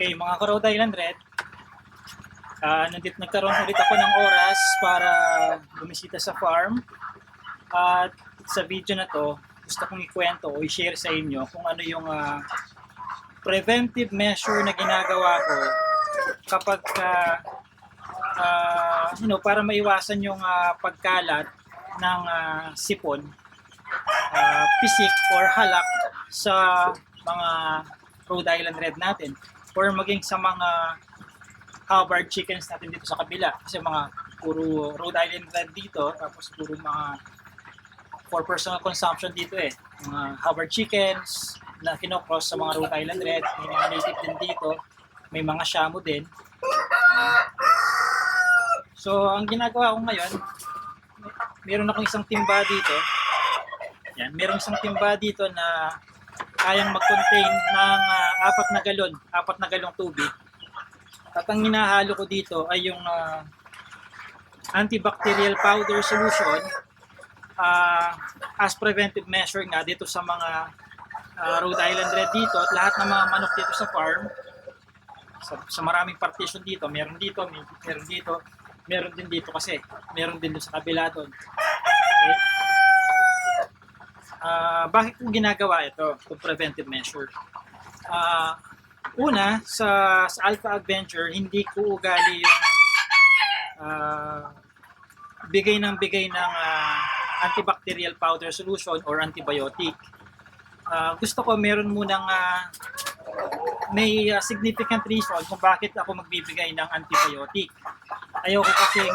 Okay, mga ka-Rhode Island Red, ah nandito nagkaroon ulit ako ng oras para bumisita sa farm. At sa video na to, gusto kong ikwento o i-share sa inyo kung ano yung ah, preventive measure na ginagawa ko kapag ka, ah, you know, para maiwasan yung ah, pagkalat ng ah, sipon, ah, pisik or halak sa mga Rhode Island Red natin or maging sa mga Hubbard chickens natin dito sa kabila. Kasi mga puro Rhode Island Red dito tapos puro mga for personal consumption dito eh. Mga Hubbard chickens na kinocross sa mga Rhode Island Red may mga native din dito may mga Shamu din. So ang ginagawa ko ngayon meron akong isang timba dito. Yan meron isang timba dito na kayang mag-contain ng ah, apat na galon, apat na galong tubig. At ang hinahalo ko dito ay yung ah, antibacterial powder solution ah, as preventive measure nga dito sa mga ah, Rhode Island Red dito at lahat ng mga manok dito sa farm. Sa, sa maraming partition dito, meron dito, may, meron dito, meron din dito kasi, meron din doon sa kabila doon. Okay? Ah, bakit ko ginagawa ito, itong preventive measure? Ah, una, sa, sa Alpha Adventure, hindi ko ugali yung ah, bigay ng bigay ng ah, antibacterial powder solution or antibiotic. Ah, gusto ko meron munang ah, may ah, significant reason kung bakit ako magbibigay ng antibiotic. Ayoko kasing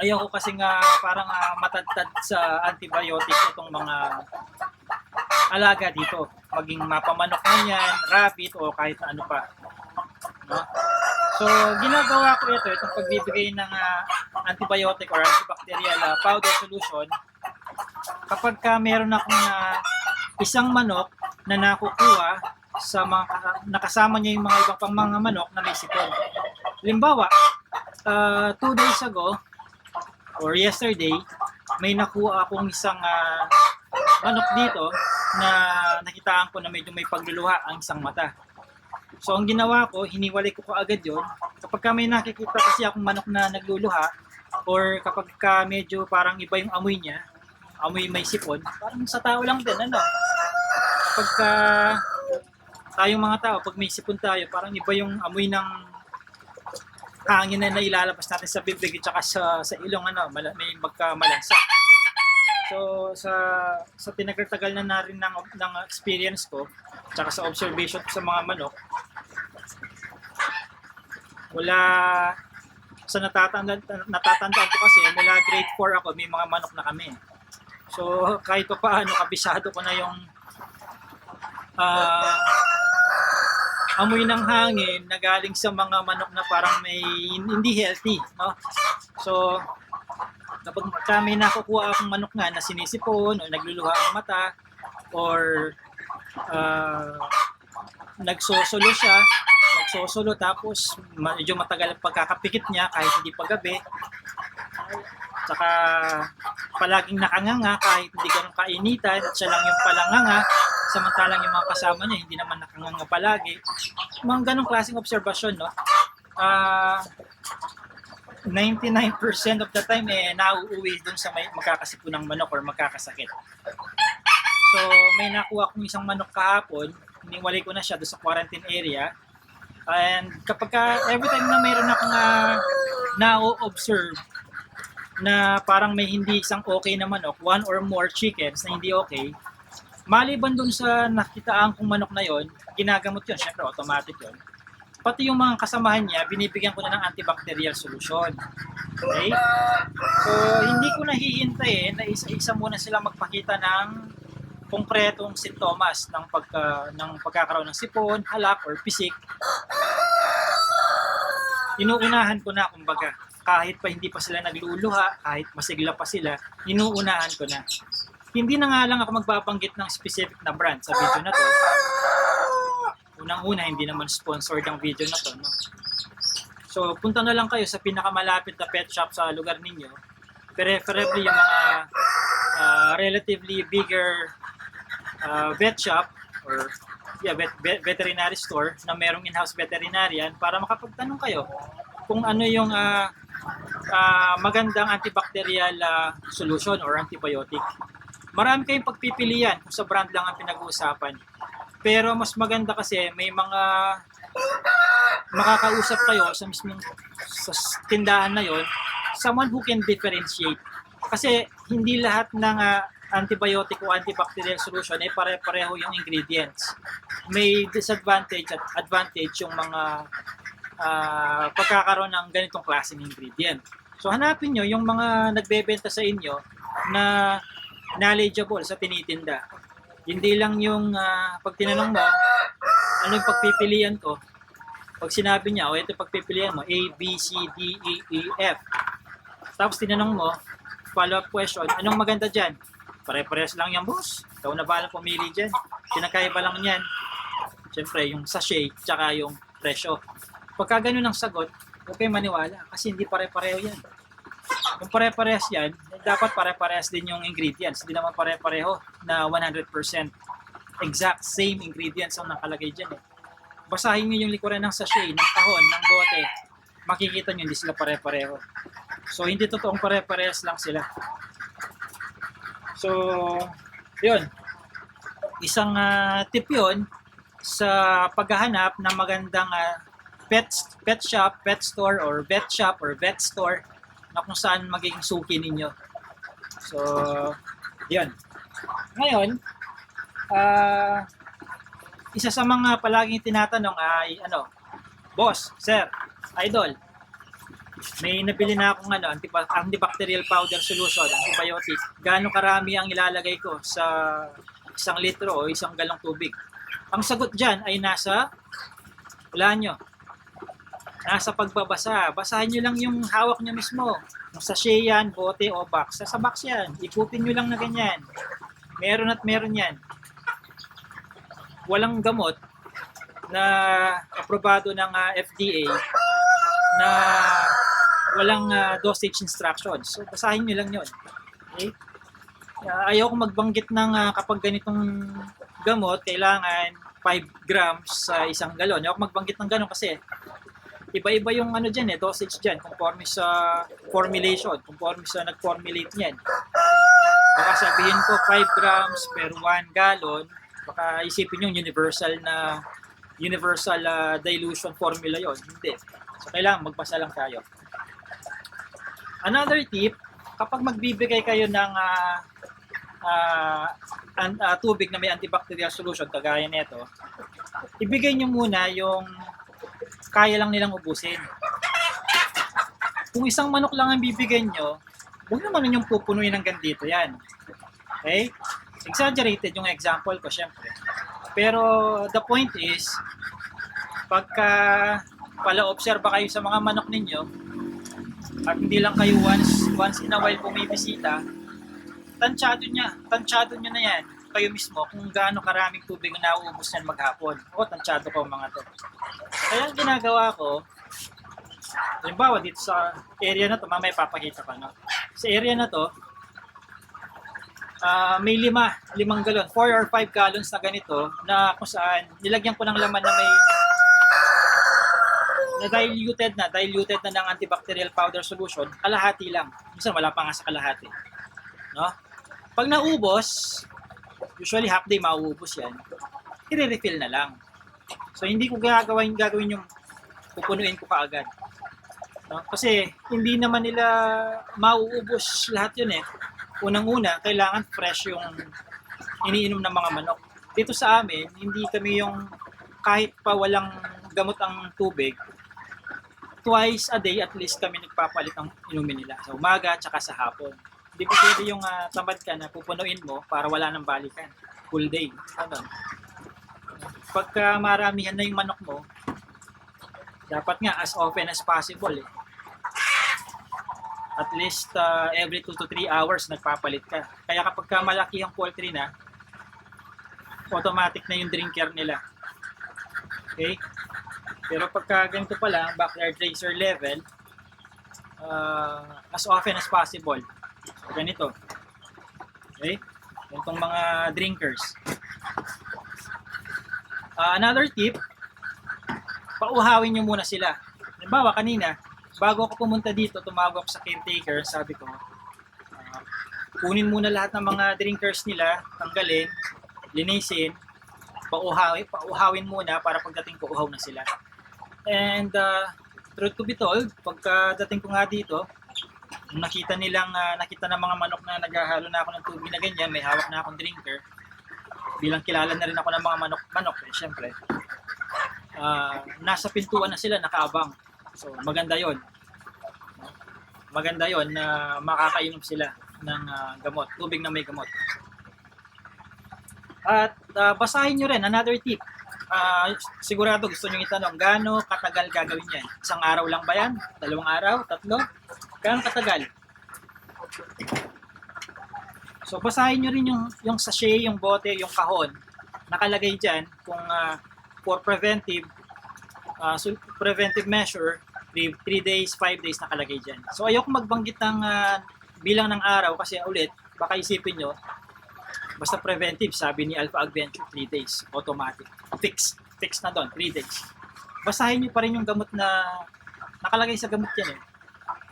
ayaw ko kasi nga parang uh, matadtad sa antibiotic itong mga alaga dito. Maging mapamanok man yan, rabbit o kahit na ano pa. No? So, ginagawa ko ito, itong pagbibigay ng ah, antibiotic or antibacterial ah, powder solution kapag ka meron akong ah, isang manok na nakukuha sa mga nakasama niya yung mga ibang pang mga manok na may sipon. Limbawa, uh, two days ago, or yesterday, may nakuha akong isang ah, manok dito na nakitaan ko na medyo may pagluluha ang isang mata. So ang ginawa ko, hiniwalay ko kaagad yon. Kapag ka may nakikita kasi akong manok na nagluluha, or kapag ka medyo parang iba yung amoy niya, amoy may sipon, parang sa tao lang din, ano? Kapag ka tayong mga tao, pag may sipon tayo, parang iba yung amoy ng hangin na nailalabas natin sa bibig at saka sa, sa ilong ano, may magkamalansa. So sa sa tinagal-tagal na na rin ng, ng experience ko, tsaka sa observation ko sa mga manok, wala sa natatanda natatandaan ko kasi mula grade 4 ako may mga manok na kami. So kahit pa paano kabisado ko na yung ah amoy ng hangin na galing sa mga manok na parang may hindi healthy, no? So, kapag kami nakukuha akong manok nga na sinisipon o nagluluha ang mata or uh, nagsosolo siya, nagsosolo tapos medyo matagal ang pagkakapikit niya kahit hindi pa gabi. Tsaka palaging nakanganga kahit hindi ganun kainitan at siya lang yung palanganga samantalang yung mga kasama niya hindi naman nakanganga palagi. Mga ganong klaseng obserbasyon, no? Ah 99% of the time eh nauuwi dun sa may magkakasipunang manok or magkakasakit. So may nakuha akong isang manok kahapon, iniwalay ko na siya doon sa quarantine area. And kapag ka, every time na mayroon akong uh, na-observe na parang may hindi isang okay na manok, one or more chickens na hindi okay, maliban dun sa nakitaan kong manok na yon, ginagamot yun, syempre automatic yun. Pati yung mga kasamahan niya, binibigyan ko na ng antibacterial solution. Okay? So, hindi ko nahihintayin na isa-isa muna sila magpakita ng konkretong sintomas ng pagka ng pagkakaroon ng sipon, halak or pisik. Inuunahan ko na kumbaga kahit pa hindi pa sila nagluluha, kahit masigla pa sila, inuunahan ko na. Hindi na nga lang ako magbabanggit ng specific na brand sa video na to. Unang-una, hindi naman sponsored ang video na to. No? So, punta na lang kayo sa pinakamalapit na pet shop sa lugar ninyo. Preferably yung mga uh, relatively bigger uh, vet shop or yeah, vet, vet- veterinary store na merong in-house veterinarian para makapagtanong kayo kung ano yung ah, ah, magandang antibacterial ah, solution or antibiotic. Marami kayong pagpipilian kung sa brand lang ang pinag-uusapan. Pero mas maganda kasi may mga makakausap kayo sa mismong sa tindahan na yon someone who can differentiate. Kasi hindi lahat ng ah, antibiotic o antibacterial solution ay pare-pareho yung ingredients. May disadvantage at advantage yung mga ah, pagkakaroon ng ganitong klaseng ingredient. So hanapin nyo yung mga nagbebenta sa inyo na knowledgeable sa tinitinda hindi lang yung ah, pag tinanong mo ano yung pagpipilian ko pag sinabi niya, o ito pagpipilian mo, A, B, C, D, E, E, F. Tapos tinanong mo, follow-up question, anong maganda dyan? Pare-pares lang yan, boss. Ikaw na balang pumili dyan. Pinakaiba lang yan. Siyempre, yung sachet, tsaka yung presyo. Pagka ganun ang sagot, kayong maniwala kasi hindi pare-pareho yan. Kung pare-parehas yan, dapat pare-parehas din yung ingredients. Hindi naman pare-pareho na 100% exact same ingredients ang nakalagay dyan eh basahin nyo yung likuran ng sachet, ng kahon, ng bote. Makikita nyo, hindi sila pare-pareho. So, hindi totoong pare-parehas lang sila. So, yun. Isang ah, tip yun sa paghahanap ng magandang ah, pet, pet shop, pet store, or vet shop, or vet store na kung saan magiging suki ninyo. So, yun. Ngayon, ah isa sa mga palaging tinatanong ay ano, boss, sir, idol, may nabili na akong ano, antiba- antibacterial powder solution, antibiotic. Gaano karami ang ilalagay ko sa isang litro o isang galong tubig? Ang sagot dyan ay nasa, wala nyo, nasa pagbabasa. Basahin nyo lang yung hawak nyo mismo. Yung sachet yan, bote o box. Sa box yan. Ikutin nyo lang na ganyan. Meron at meron yan walang gamot na aprobado ng ah, FDA na walang ah, dosage instructions. So, basahin nyo lang yun. Okay? Ah, ayaw ko magbanggit ng ah, kapag ganitong gamot, kailangan 5 grams sa isang galon. Ayaw ko magbanggit ng ganon kasi iba-iba yung ano dyan eh, dosage dyan, conforme sa formulation, conforme sa nag-formulate niyan. Baka sabihin ko 5 grams per 1 gallon, baka isipin yung universal na universal ah, dilution formula yon hindi. So kailangan magbasa lang tayo. Another tip kapag magbibigay kayo ng ah, ah, an- ah, tubig na may antibacterial solution kagaya nito ibigay nyo muna yung kaya lang nilang ubusin. Kung isang manok lang ang bibigyan nyo huwag naman yung pupunuin hanggang dito yan. Okay? Exaggerated yung example ko syempre. Pero the point is, pagka pala obserba kayo sa mga manok ninyo, at hindi lang kayo once, once in a while bumibisita, tansyado niya, tansyado niyo na yan, kayo mismo, kung gaano karaming tubig ang nauubos niyan maghapon. O, tansyado ko mga to. Kaya ang ginagawa ko, halimbawa dito sa area na to, mamaya papakita ko, no? Sa area na to, Ah, may lima, limang galon, 4 or 5 gallons na ganito na kung saan nilagyan ko ng laman na may na diluted na, diluted na ng antibacterial powder solution, kalahati lang. Minsan wala pa nga sa kalahati. No? Pag naubos, usually half day mauubos yan, i-refill na lang. So hindi ko gagawin gagawin yung pupunuin ko kaagad. No? Kasi hindi naman nila mauubos lahat yun eh unang-una, kailangan fresh yung iniinom ng mga manok. Dito sa amin, hindi kami yung kahit pa walang gamot ang tubig, twice a day at least kami nagpapalit ng inumin nila. Sa umaga at sa hapon. Hindi ko pwede yung uh, tamad ka na pupunuin mo para wala nang balikan. Full day. Ano? Pagka maramihan na yung manok mo, dapat nga as often as possible eh at least uh, every 2 to 3 hours nagpapalit ka. Kaya kapag ka malaki ang poultry na, automatic na yung drinker nila. Okay? Pero pagka ganito pa lang, backyard racer level, uh, as often as possible. So, ganito. Okay? Itong mga drinkers. Ah, another tip, pauhawin nyo muna sila. Halimbawa, kanina, bago ako pumunta dito, tumawag ako sa caretaker, sabi ko, ah, kunin muna lahat ng mga drinkers nila, tanggalin, linisin, pauhawin, pauhawin muna para pagdating ko, uhaw na sila. And uh, truth to be told, pagkadating ko nga dito, nung nakita nilang, ah, nakita ng mga manok na naghahalo na ako ng tubig na ganyan, may hawak na akong drinker, bilang kilala na rin ako ng mga manok-manok, eh, syempre, ah, nasa pintuan na sila, nakaabang. So, maganda yon Maganda yon na makakainom sila ng ah, gamot, tubig na may gamot. At ah, basahin nyo rin, another tip. Ah, sigurado gusto nyo itanong, gaano katagal gagawin yan? Isang araw lang ba yan? Dalawang araw? Tatlo? Gaano katagal? So basahin nyo rin yung, yung sachet, yung bote, yung kahon. Nakalagay dyan kung ah, for preventive ah, so preventive measure, 3 days, 5 days nakalagay dyan. So ayoko magbanggit ng ah, bilang ng araw kasi ulit, baka isipin nyo, basta preventive, sabi ni Alpha Adventure, 3 days, automatic. Fix, fix na doon, 3 days. Basahin nyo pa rin yung gamot na nakalagay sa gamot yan eh.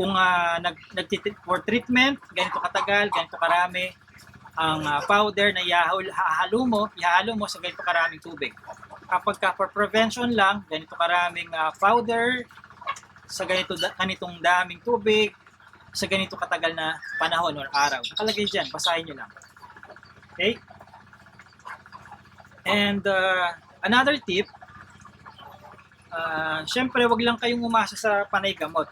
Kung uh, nag, nag for treatment, ganito katagal, ganito karami, ang ah, powder na ihahalo, hahalo mo, ihahalo mo sa ganito karaming tubig. Kapag ka for prevention lang, ganito karaming ah, powder, sa ganito ganitong daming tubig, sa ganito katagal na panahon or araw. Nakalagay dyan, basahin nyo lang. Okay? And uh, another tip, uh, syempre wag lang kayong umasa sa panay gamot.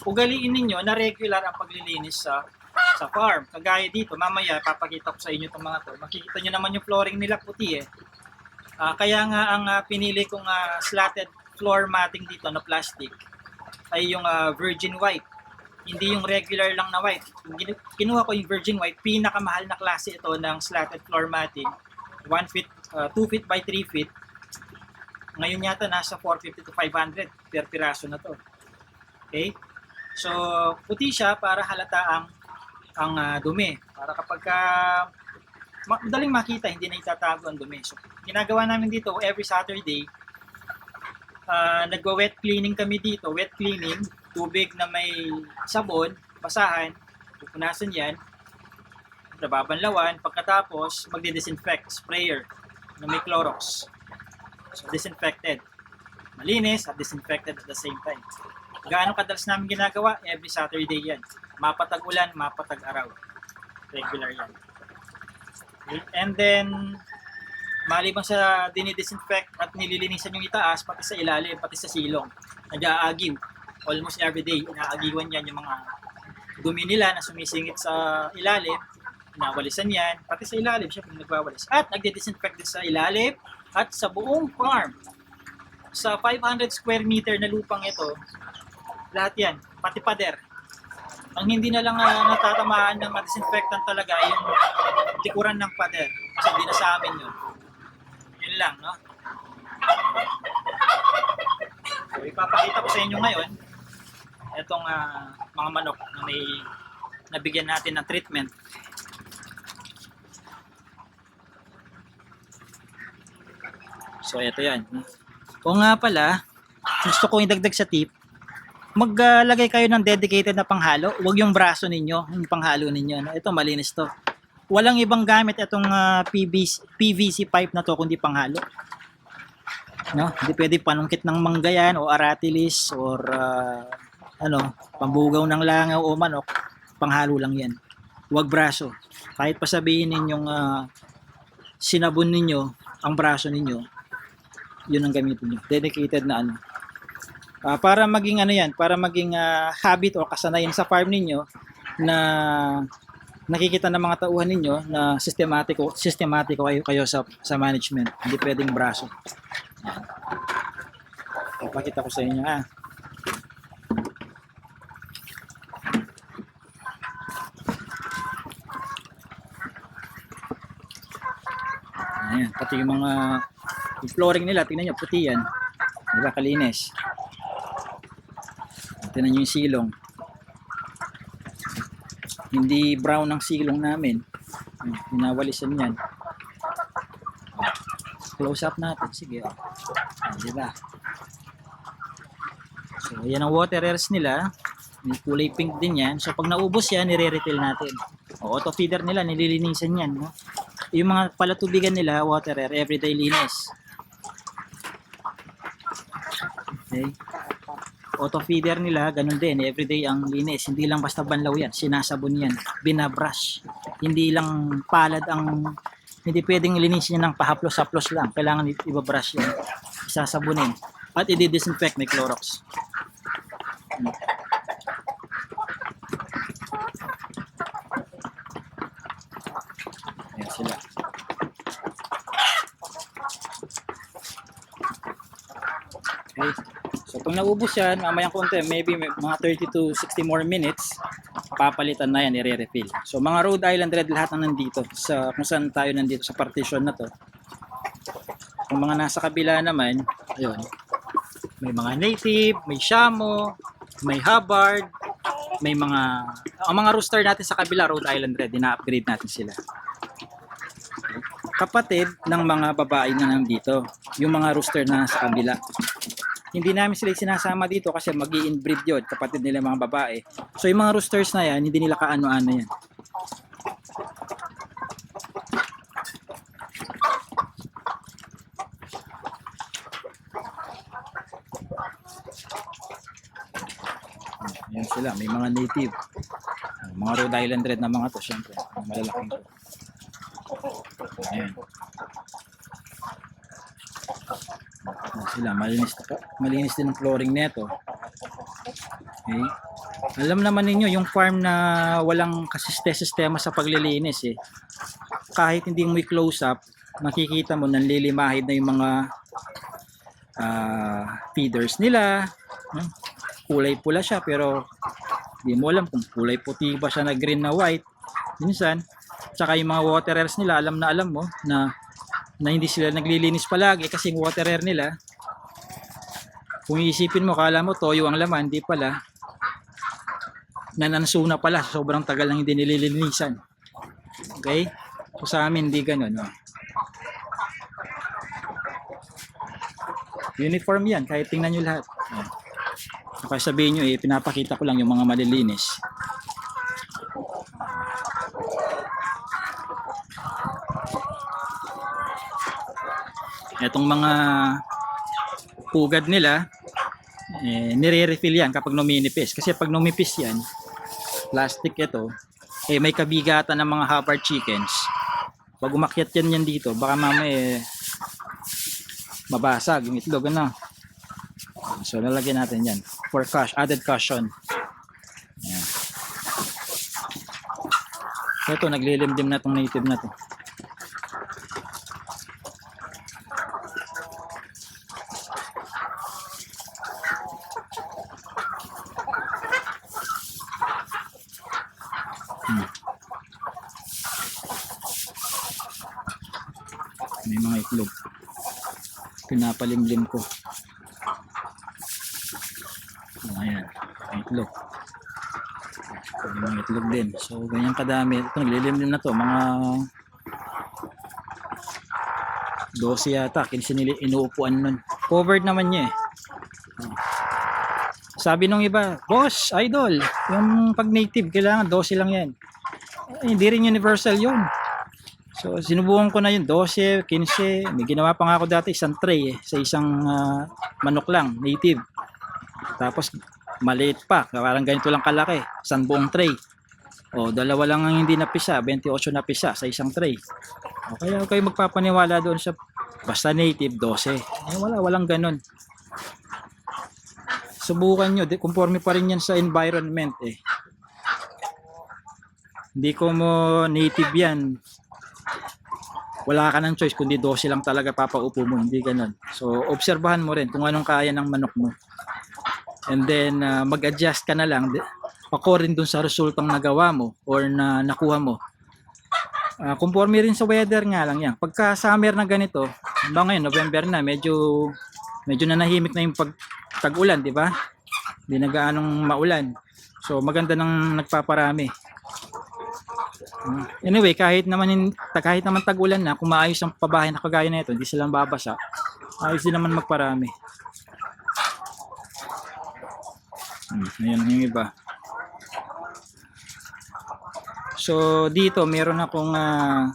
Ugaliin ninyo na regular ang paglilinis sa sa farm. Kagaya dito, mamaya papakita ko sa inyo itong mga to. Makikita nyo naman yung flooring nila puti eh. Ah, kaya nga ang ah, pinili kong ah, slatted floor matting dito na plastic ay yung ah, virgin white. Hindi yung regular lang na white. Kinuha ko yung virgin white, pinakamahal na klase ito ng slatted floor matting. 1 feet, 2 feet by 3 feet. Ngayon yata nasa 450 to 500 per piraso na to. Okay? So, puti siya para halata ang ang ah, dumi. Para kapag ka ma- madaling makita, hindi na itatago ang dumi. So, ginagawa namin dito every Saturday, ah nagwa-wet cleaning kami dito. Wet cleaning, tubig na may sabon, basahan, pupunasan yan, nababanlawan, pagkatapos magdi-disinfect, sprayer na may Clorox. So, disinfected. Malinis at disinfected at the same time. Gaano kadalas namin ginagawa? Every Saturday yan. Mapatag ulan, mapatag araw. Regular yan. And then, maliban sa dinidisinfect at nililinisan yung itaas, pati sa ilalim, pati sa silong, nag-aagiw. Almost every day, inaagiwan yan yung mga dumi nila na sumisingit sa ilalim, inawalisan yan, pati sa ilalim, syempre nagwawalis. At nagdi-disinfect din sa ilalim at sa buong farm. Sa 500 square meter na lupang ito, lahat yan, pati pader. Ang hindi na lang uh, natatamaan ng disinfectant talaga ay yung likuran ng pader. Kasi hindi na sa amin yun. Yun lang, no? So, ipapakita ko sa inyo ngayon itong ah, mga manok na may nabigyan natin ng treatment. So, ito yan. Kung nga pala, gusto kong idagdag sa tip, maglagay kayo ng dedicated na panghalo. Huwag yung braso ninyo, yung panghalo ninyo. No? Ito, malinis to. Walang ibang gamit itong ah, PVC, PVC pipe na to kundi panghalo. No? Hindi pwede panungkit ng manggayan o aratilis or ah, ano, pambugaw ng langaw o manok. Panghalo lang yan. Huwag braso. Kahit pa sabihin ninyong ah, sinabon ninyo ang braso ninyo, yun ang gamitin nyo. Dedicated na ano. Ah, para maging ano yan, para maging ah, habit o kasanayan sa farm ninyo na nakikita ng mga tauhan ninyo na sistematiko sistematiko kayo kayo sa sa management. Hindi pwedeng braso. Papakita ko sa inyo ah. Ayan, pati yung mga yung flooring nila, tingnan nyo, puti yan. Di ba, kalinis. Tingnan nyo yung silong. Hindi brown ang silong namin. Ayan, Pinawalisan yan. close up natin. Sige, oh. Di ba? So, yan ang water airs nila. May kulay pink din yan. So, pag naubos yan, nire-refill natin. O, auto feeder nila, nililinisan yan. No? Yung mga palatubigan nila, water air, everyday linis. Okay. Auto feeder nila, ganun din. Everyday ang linis. Hindi lang basta banlaw yan. Sinasabon yan. Binabrush. Hindi lang palad ang... Hindi pwedeng linisin yan ng pahaplos-haplos lang. Kailangan ibabrush yan. Isasabunin. At i-disinfect may Clorox. Ayan sila. Okay. Naubos yan, mamayang konti, maybe may mga 30 to 60 more minutes, papalitan na yan, i-refill. So mga Rhode Island Red lahat na nandito sa kung saan tayo nandito sa partition na to. Kung mga nasa kabila naman, ayun, may mga native, may shamo, may hubbard, may mga ang mga rooster natin sa kabila Rhode Island Red, ina-upgrade natin sila. Kapatid ng mga babae na nandito, yung mga rooster na nasa kabila. Hindi namin sila sinasama dito kasi mag inbreed yun, kapatid nila mga babae. So yung mga roosters na yan, hindi nila kaano-ano yan. Yan sila, may mga native. Mga Rhode Island Red na mga to, syempre. Malalaking to. Ayan. Ayan sila, malinis, pa- malinis din ang flooring neto. Okay. Alam naman ninyo, yung farm na walang kasiste-sistema sa paglilinis eh. Kahit hindi mo i-close up, makikita mo nanlilimahid na yung mga ah, feeders nila. no? Kulay pula siya pero hindi mo alam kung kulay puti ba siya na green na white. Minsan, tsaka yung mga water airs nila, alam na alam mo na na hindi sila naglilinis palagi kasi yung water air nila kung iisipin mo, kala mo toyo ang laman, hindi pala nananso na pala, sobrang tagal lang hindi nililinisan. Okay? So sa amin, hindi ganun. No? Uniform yan, kahit tingnan nyo lahat. Kaya sabihin nyo, eh, pinapakita ko lang yung mga malilinis. Etong mga pugad nila, eh, nire-refill yan kapag numinipis. Kasi pag numipis yan, plastic ito, eh, may kabigatan ng mga Hubbard chickens. Pag umakyat yan yan dito, baka mamaya eh, mabasag yung itlog. Ano? So, lalagyan natin yan. For cash, added caution. Yan. So, ito, naglilimdim na itong native na to. May mga itlog. Pinapalimlim ko. Ayan may itlog. May mga itlog din. So ganyan kadami. Ito naglilimlim na to. Mga 12 yata. Kinsi nila inuupuan nun. Covered naman niya eh. Sabi nung iba boss idol yung pag native kailangan 12 lang yan hindi rin universal yun So, sinubukan ko na yun, 12, 15. May ginawa pa nga ako dati, isang tray eh, sa isang ah, manok lang, native. Tapos, maliit pa, parang ganito lang kalaki, isang buong tray. O, dalawa lang ang hindi napisa, 28 na pisa sa isang tray. O, kaya huwag kayo magpapaniwala doon sa basta native, 12. Eh, wala, walang ganun. Subukan nyo, conforme pa rin yan sa environment eh. Hindi ko mo native yan, wala ka ng choice kundi 12 lang talaga papaupo mo, hindi ganun. So, obserbahan mo rin kung anong kaya ng manok mo. And then, ah, mag-adjust ka na lang di- according dun sa resultang nagawa mo or na nakuha mo. Ah, conforme rin sa weather nga lang yan. Pagka summer na ganito, ba ngayon, November na, medyo medyo nanahimik na yung pag tag-ulan, di ba? Hindi na gaanong maulan. So, maganda nang nagpaparami. Anyway, kahit naman kahit naman tag-ulan na, kung maayos ang pabahay na kagaya nito, hindi silang babasa. Ayos din naman magparami. Hmm, ayan yung iba. So, dito meron akong ah,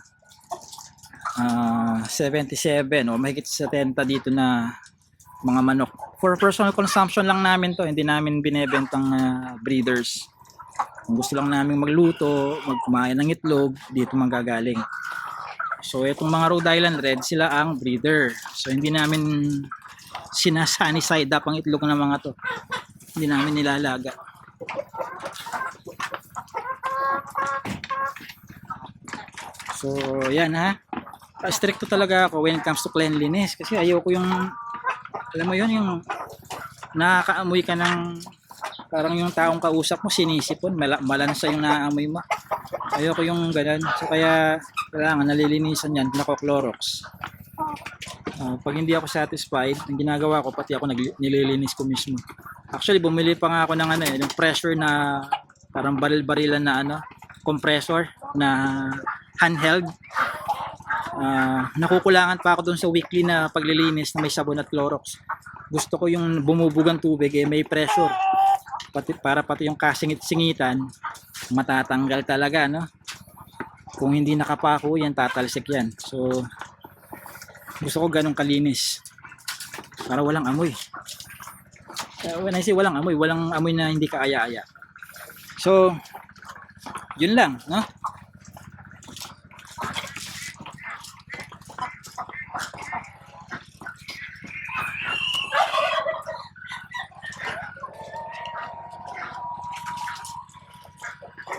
ah, 77 o mahigit sa 70 dito na mga manok. For personal consumption lang namin to, hindi namin binebentang ah, breeders. Kung gusto lang namin magluto, magkumain ng itlog, dito manggagaling. So, itong mga Rhode Island Red, sila ang breeder. So, hindi namin sinasani side up ang itlog ng mga to. Hindi namin nilalaga. So, yan ha. Pa-stricto talaga ako when it comes to cleanliness. Kasi ayoko yung, alam mo yun, yung nakakaamoy ka ng parang yung taong kausap mo sinisipon, mala, malansa yung naaamoy mo. Ayoko yung ganun. So kaya kailangan nalilinisan yan, nako-Clorox. Ah, pag hindi ako satisfied, ang ginagawa ko, pati ako nililinis ko mismo. Actually, bumili pa nga ako ng ano eh, yung pressure na parang baril-barilan na ano, compressor na handheld. Ah, nakukulangan pa ako dun sa weekly na paglilinis na may sabon at Clorox. Gusto ko yung bumubugang tubig eh, may pressure. Pati, para pati yung kasingit-singitan, matatanggal talaga, no? Kung hindi nakapako yan, tatalsik yan. So, gusto ko ganong kalinis. Para walang amoy. Uh, when I say walang amoy, walang amoy na hindi kaaya-aya. So, yun lang, no?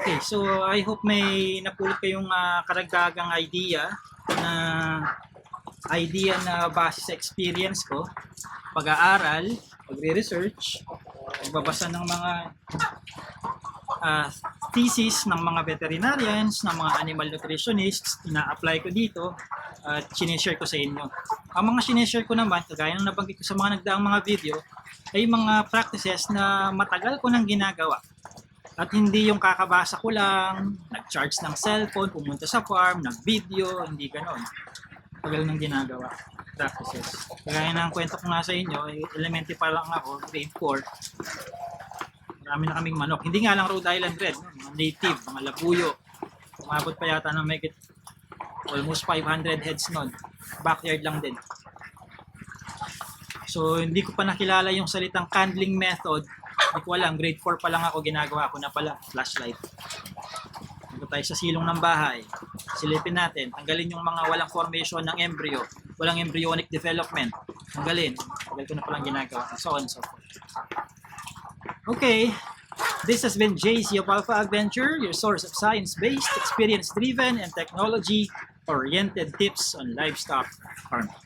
Okay, so I hope may napulot kayong ah, karagdagang idea na idea na base sa experience ko, pag-aaral, pagre-research, pagbabasa ng mga ah, thesis ng mga veterinarians, ng mga animal nutritionists, ina-apply ko dito at sinishare ko sa inyo. Ang mga sinishare ko naman, kagaya ng nabanggit ko sa mga nagdaang mga video, ay mga practices na matagal ko nang ginagawa. At hindi yung kakabasa ko lang, nag-charge ng cellphone, pumunta sa farm, nag-video, hindi ganon. Tagal nang ginagawa. Practices. Kagaya ng kwento ko nga sa inyo, eh, elementary pa lang ako, grade 4. Marami na kaming manok. Hindi nga lang Rhode Island Red, mga native, mga labuyo. Umabot pa yata ng may almost 500 heads nun. Backyard lang din. So, hindi ko pa nakilala yung salitang candling method. Hindi ko alam, grade 4 pa lang ako, ginagawa ko na pala, flashlight. Punta tayo sa silong ng bahay. Silipin natin, tanggalin yung mga walang formation ng embryo, walang embryonic development. Tanggalin. Tagal ko na palang ginagawa. So on and so forth. Okay, this has been JC of Alpha Adventure, your source of science-based, experience-driven, and technology-oriented tips on livestock farming.